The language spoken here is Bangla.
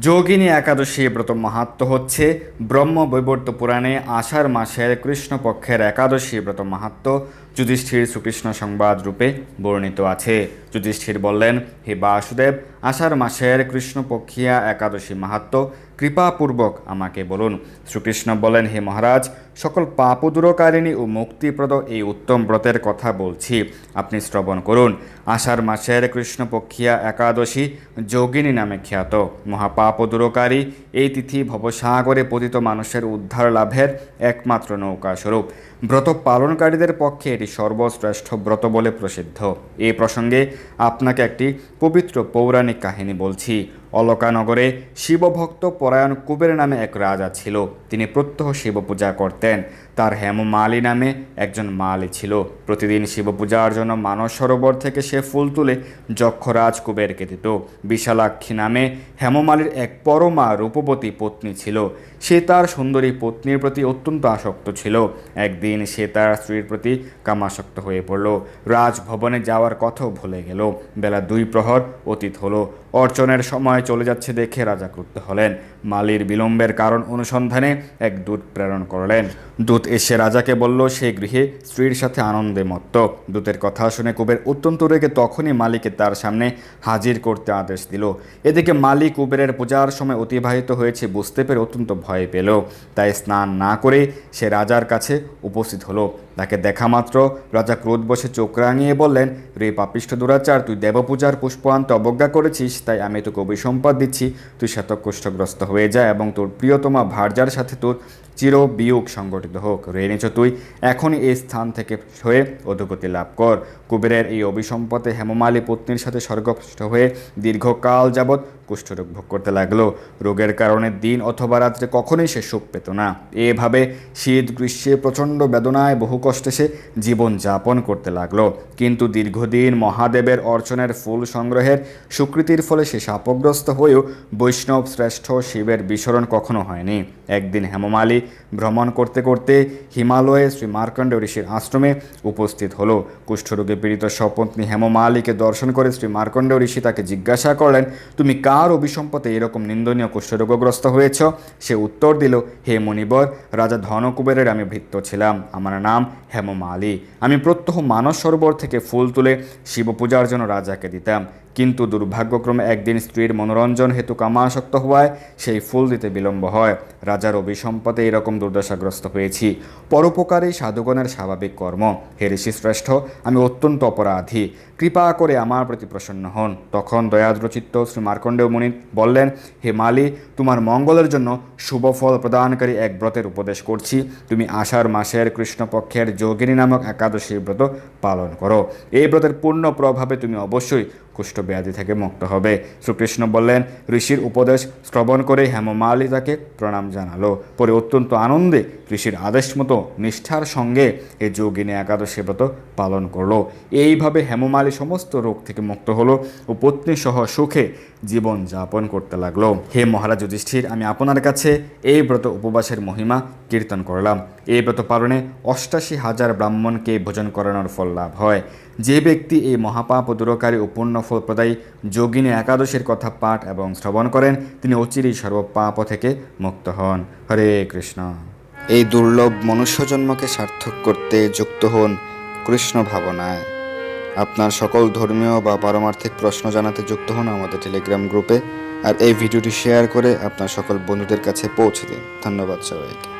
যোগিনী একাদশী ব্রত মাহাত্ম হচ্ছে ব্রহ্ম বৈবর্ত পুরাণে আষাঢ় মাসের কৃষ্ণপক্ষের একাদশী ব্রত মাহাত্ম যুধিষ্ঠির শ্রীকৃষ্ণ সংবাদ রূপে বর্ণিত আছে। যুধিষ্ঠির বললেন, হে বাসুদেব, আষাঢ় মাসের কৃষ্ণপক্ষিয়া একাদশী মাহাত্ম কৃপাপূর্বক আমাকে বলুন। শ্রীকৃষ্ণ বলেন হে মহারাজ, সকল পাপদূরকারিণী ও মুক্তিপ্রদ এই উত্তম ব্রতের কথা বলছি। আপনি শ্রবণ করুন। আষাঢ় মাসের কৃষ্ণপক্ষিয়া একাদশী যোগিনী নামে খ্যাত। মহাপাপদূরকারী এই তিথি ভবসাগরে পতিত মানুষের উদ্ধার লাভের একমাত্র নৌকা স্বরূপ ব্রত পালনকারীদের পক্ষে এটি সর্বশ্রেষ্ঠ ব্রত বলে প্রসিদ্ধ। এ প্রসঙ্গে আপনাকে একটি পবিত্র পৌরাণিক কাহিনী বলছি। অলকানগরে শিবভক্ত পরায়ণ কুবের নামে এক রাজা ছিল। তিনি প্রত্যহ শিব পূজা করতেন। তার হেমমালি নামে একজন মালি ছিল। প্রতিদিন শিব পূজার জন্য মানস সরোবর থেকে সে ফুল তুলে যক্ষরাজ কুবেরকে দিত বিশালাক্ষী নামে হেমমালির এক পরমা রূপবতী পত্নী ছিল। সে তার সুন্দরী পত্নীর প্রতি অত্যন্ত আসক্ত ছিল। একদিন সে তার স্ত্রীর প্রতি কামাসক্ত হয়ে পড়ল। রাজভবনে যাওয়ার কথাও ভুলে গেল। বেলা দুই প্রহর অতীত হলো। অর্চনের সময় চলে যাচ্ছে দেখে রাজা ক্রুদ্ধ হলেন। মালির বিলম্বের কারণ অনুসন্ধানে এক দূত প্রেরণ করলেন। দূত এসে রাজাকে বলল, সে গৃহে স্ত্রীর সাথে আনন্দে মত্ত দূতের কথা শুনে কুবের অত্যন্ত রেগে তখনই মালিকে তার সামনে হাজির করতে আদেশ দিল। এদিকে মালি কুবেরের পূজার সময় অতিবাহিত হয়েছে বুঝতে পেরে অত্যন্ত ভয় পেল। তাই স্নান না করে সে রাজার কাছে উপস্থিত হলো। তাকে দেখা মাত্র রাজা ক্রোধ বসে চোখ রাঙিয়ে বললেন, রে পাপিষ্ঠ দুরাচার, তুই দেবপূজার পুষ্প আনতে অবজ্ঞা করেছিস, তাই আমি তোকে অভিসম্পাদ দিচ্ছি। তুই শতকুষ্ঠগ্রস্ত হয়ে যায় এবং তোর প্রিয়তমা ভার্যার সাথে তোর চির বিয়োগ সংগঠিত হোক। রেনেছ তুই, এখনই এই স্থান থেকে হয়ে অধোগতি লাভ কর। কুবেরের এই অভিসম্পদে হেমমালী পত্নীর সাথে স্বর্গপৃষ্ট হয়ে দীর্ঘকাল যাবৎ কুষ্ঠরোগ ভোগ করতে লাগল। রোগের কারণে দিন অথবা রাত্রে কখনোই সে সুখ পেত না। এভাবে শীত, গ্রীষ্মে প্রচণ্ড বেদনায় বহু কষ্টে সে জীবন যাপন করতে লাগল। কিন্তু দীর্ঘদিন মহাদেবের অর্চনের ফুল সংগ্রহের স্বীকৃতির ফলে সে শাপগ্রস্ত হয়েও বৈষ্ণব শ্রেষ্ঠ শিবের বিসরণ কখনো হয়নি। একদিন হেমমালী ভ্রমণ করতে করতে হিমালয়ে শ্রী মার্কণ্ড ঋষির আশ্রমে উপস্থিত হলো। কুষ্ঠরোগে পীড়িত স্বপত্নী হেমমালীকে দর্শন করে শ্রী মার্কণ্ড ঋষি তাকে জিজ্ঞাসা করলেন, তুমি কার অভিসম্পদে এরকম নিন্দনীয় কুষ্ঠরোগগ্রস্ত হয়েছ? সে উত্তর দিল, হে মনিবর, রাজা ধনকুবেরের আমি ভৃত্য ছিলাম। আমার নাম হেমমালী। আমি প্রত্যহ মানস সরোবর থেকে ফুল তুলে শিব পূজার জন্য রাজাকে দিতাম। কিন্তু দুর্ভাগ্যক্রমে একদিন স্ত্রীর মনোরঞ্জন হেতু কামাসক্ত হওয়ায় সেই ফুল দিতে বিলম্ব হয়। রাজার অভিসম্পদে এরকম দুর্দশাগ্রস্ত হয়েছি। পরোপকারী সাধুগণের স্বাভাবিক কর্ম। হে ঋষি শ্রেষ্ঠ আমি অত্যন্ত অপরাধী। কৃপা করে আমার প্রতি প্রসন্ন হন। তখন দয়াদ্রচিত্ত শ্রী মার্কণ্ডেয় মুনি বললেন, হে মালি, তোমার মঙ্গলের জন্য শুভ ফল প্রদানকারী এক ব্রতের উপদেশ করছি। তুমি আষাঢ় মাসের কৃষ্ণপক্ষের যোগিনী নামক একাদশী ব্রত পালন করো। এই ব্রতের পূর্ণ প্রভাবে তুমি অবশ্যই কুষ্ঠব্যাধি থেকে মুক্ত হবে। শ্রীকৃষ্ণ বললেন, ঋষির উপদেশ শ্রবণ করে হেমমালি তাকে প্রণাম জানালো। পরে অত্যন্ত আনন্দে ঋষির আদেশ মতো নিষ্ঠার সঙ্গে এই যোগিনী একাদশী ব্রত পালন করল। এইভাবে হেমমালি সমস্ত রোগ থেকে মুক্ত হলো ও পত্নী সহ সুখে জীবন যাপন করতে লাগল। হে মহারাজ যুধিষ্ঠির, আমি আপনার কাছে এই ব্রত উপবাসের মহিমা কীর্তন করলাম। এই ব্রত পালনে অষ্টাশি হাজার ব্রাহ্মণকে ভোজন করানোর ফল লাভ হয়। যে ব্যক্তি এই মহাপাপ দূরকারী ও ফল প্রদায়ী যোগিনী একাদশীর কথা পাঠ এবং শ্রবণ করেন, তিনি অচিরেই সর্বপাপ থেকে মুক্ত হন। হরে কৃষ্ণ। এই দুর্লভ মনুষ্যজন্মকে সার্থক করতে যুক্ত হন কৃষ্ণ ভাবনায়। আপনার সকল ধর্মীয় বা পারমার্থিক প্রশ্ন জানাতে যুক্ত হন আমাদের টেলিগ্রাম গ্রুপে। আর এই ভিডিওটি শেয়ার করে আপনার সকল বন্ধুদের কাছে পৌঁছে দিন। ধন্যবাদ সবাইকে।